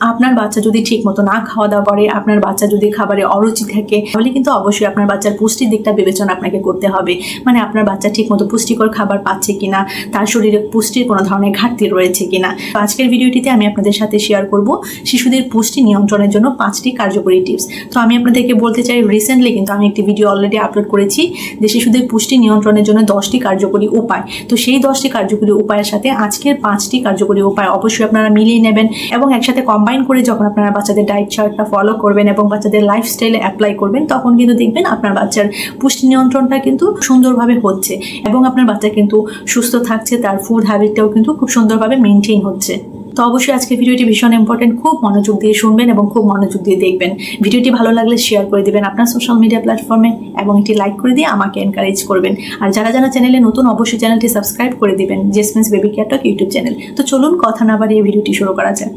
আপনার বাচ্চা যদি ঠিক মতো না খাওয়া দাওয়া করে, আপনার বাচ্চা যদি খাবারে অরুচি থাকে, তাহলে কিন্তু অবশ্যই আপনার বাচ্চার পুষ্টির দিকটা বিবেচনা আপনাকে করতে হবে। মানে আপনার বাচ্চা ঠিক মতো পুষ্টিকর খাবার পাচ্ছে কিনা, তার শরীরে পুষ্টির কোনো ধরনের ঘাটতি রয়েছে কিনা। আজকের ভিডিওটিতে আমি আপনাদের সাথে শেয়ার করব শিশুদের পুষ্টি নিয়ন্ত্রণের জন্য পাঁচটি কার্যকরী টিপস তো আমি আপনাদেরকে বলতে চাই রিসেন্টলি কিন্তু আমি একটি ভিডিও অলরেডি আপলোড করেছি যে শিশুদের পুষ্টি নিয়ন্ত্রণের জন্য দশটি কার্যকরী উপায়। তো সেই দশটি কার্যকরী উপায়ের সাথে আজকের পাঁচটি কার্যকরী উপায় অবশ্যই আপনারা মিলিয়ে নেবেন এবং একসাথে কম্বাইন করে যখন আপনারা বাচ্চাদের ডায়েট চার্টটা ফলো করবেন এবং বাচ্চাদের লাইফস্টাইলে অ্যাপ্লাই করবেন, তখন কিন্তু দেখবেন আপনার বাচ্চার পুষ্টি নিয়ন্ত্রণটা কিন্তু সুন্দরভাবে হচ্ছে এবং আপনার বাচ্চা কিন্তু সুস্থ থাকছে, তার ফুড হ্যাবিটটাও কিন্তু খুব সুন্দরভাবে মেনটেন হচ্ছে। তো অবশ্যই আজকে ভিডিওটি ভীষণ ইম্পর্টেন্ট খুব মনোযোগ দিয়ে শুনবেন এবং খুব মনোযোগ দিয়ে দেখবেন। ভিডিওটি ভালো লাগলে শেয়ার করে দেবেন আপনার সোশ্যাল মিডিয়া প্ল্যাটফর্মে এবং একটি লাইক করে দিয়ে আমাকে এনকারেজ করবেন। আর যারা যারা চ্যানেলে নতুন, অবশ্যই চ্যানেলটি সাবস্ক্রাইব করে দেবেন। Jesmin's baby care talk YouTube channel তো চলুন কথা না বাড়িয়ে ভিডিওটি শুরু করা যাক।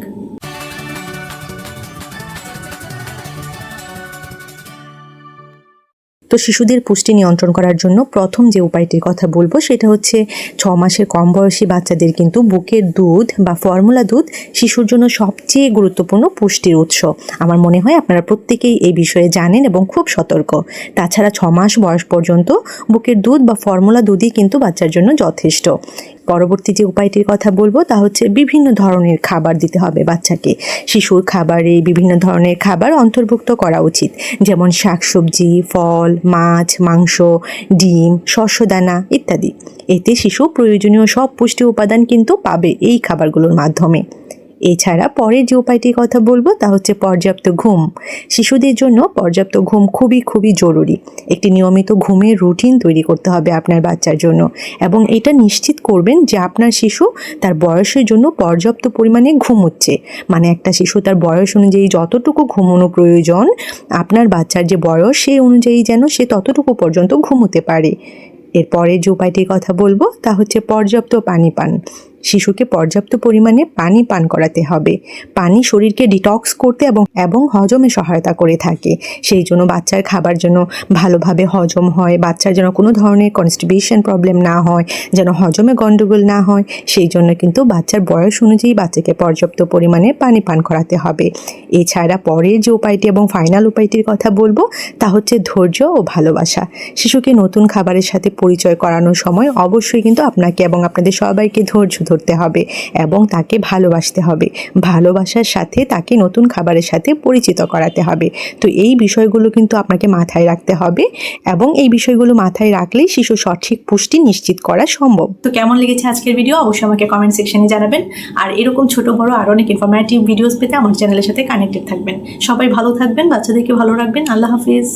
তো শিশুদের পুষ্টি নিয়ন্ত্রণ করার জন্য প্রথম যে উপায়টির কথা বলব সেটা হচ্ছে ছ মাসের কম বয়সী বাচ্চাদের কিন্তু বুকের দুধ বা ফর্মুলা দুধ শিশুর জন্য সবচেয়ে গুরুত্বপূর্ণ পুষ্টির উৎস। আমার মনে হয় আপনারা প্রত্যেকেই এই বিষয়ে জানেন এবং খুব সতর্ক। তাছাড়া ছ মাস বয়স পর্যন্ত বুকের দুধ বা ফর্মুলা দুধই কিন্তু বাচ্চার জন্য যথেষ্ট। পরবর্তী যে উপায়টির কথা বলব তা হচ্ছে বিভিন্ন ধরনের খাবার দিতে হবে বাচ্চাকে। শিশুর খাবারে বিভিন্ন ধরনের খাবার অন্তর্ভুক্ত করা উচিত। যেমন শাকসবজি, ফল, মাছ, মাংস, ডিম শস্যদানা ইত্যাদি। এতে শিশু প্রয়োজনীয় সব পুষ্টি উপাদান কিন্তু পাবে এই খাবারগুলোর মাধ্যমে। এছাড়া পরের যে উপায়টির কথা বলব তা হচ্ছে পর্যাপ্ত ঘুম। শিশুদের জন্য পর্যাপ্ত ঘুম খুবই খুবই জরুরি। একটি নিয়মিত ঘুমের রুটিন তৈরি করতে হবে আপনার বাচ্চার জন্য এবং এটা নিশ্চিত করবেন যে আপনার শিশু তার বয়সের জন্য পর্যাপ্ত পরিমাণে ঘুমোচ্ছে মানে একটা শিশু তার বয়স অনুযায়ী যতটুকু ঘুমানো প্রয়োজন আপনার বাচ্চার যে বয়স সেই অনুযায়ী যেন সে ততটুকু পর্যন্ত ঘুমোতে পারে। এরপরে যে উপায়টির কথা বলব তা হচ্ছে পর্যাপ্ত পানি পান। শিশুকে পর্যাপ্ত পরিমাণে পানি পান করাতে হবে। পানি শরীরকে ডিটক্স করতে এবং এবং হজমে সহায়তা করে থাকে। সেই জন্য বাচ্চার খাবার যেন ভালোভাবে হজম হয়, বাচ্চার যেন কোনো ধরনের কনস্টিবিউশন প্রবলেম না হয়, যেন হজমে গণ্ডগোল না হয়, সেই জন্য কিন্তু বাচ্চার বয়স অনুযায়ী বাচ্চাকে পর্যাপ্ত পরিমাণে পানি পান করাতে হবে। এছাড়া পরের যে উপায়টি এবং ফাইনাল উপায়টির কথা বলব, তা হচ্ছে ধৈর্য ও ভালোবাসা। শিশুকে নতুন খাবারের সাথে পরিচয় করানোর সময় অবশ্যই কিন্তু আপনাকে এবং আপনাদের সবাইকে ধৈর্য ধরতে হবে এবং তাকে ভালোবাসতে হবে। ভালোবাসার সাথে তাকে নতুন খাবারের সাথে পরিচিত করাতে হবে। তো এই বিষয়গুলো কিন্তু আপনাকে মাথায় রাখতে হবে এবং এই বিষয়গুলো মাথায় রাখলেই শিশু সঠিক পুষ্টি নিশ্চিত করা সম্ভব। তো কেমন লেগেছে আজকের ভিডিও অবশ্যই আমাকে কমেন্ট সেকশনে জানাবেন। আর এরকম ছোট, বড় আরও অনেক ইনফরমেটিভ ভিডিওস পেতে আমার চ্যানেলের সাথে কানেক্টেড থাকবেন। সবাই ভালো থাকবেন, বাচ্চাদেরকে ভালো রাখবেন। আল্লাহ হাফিজ।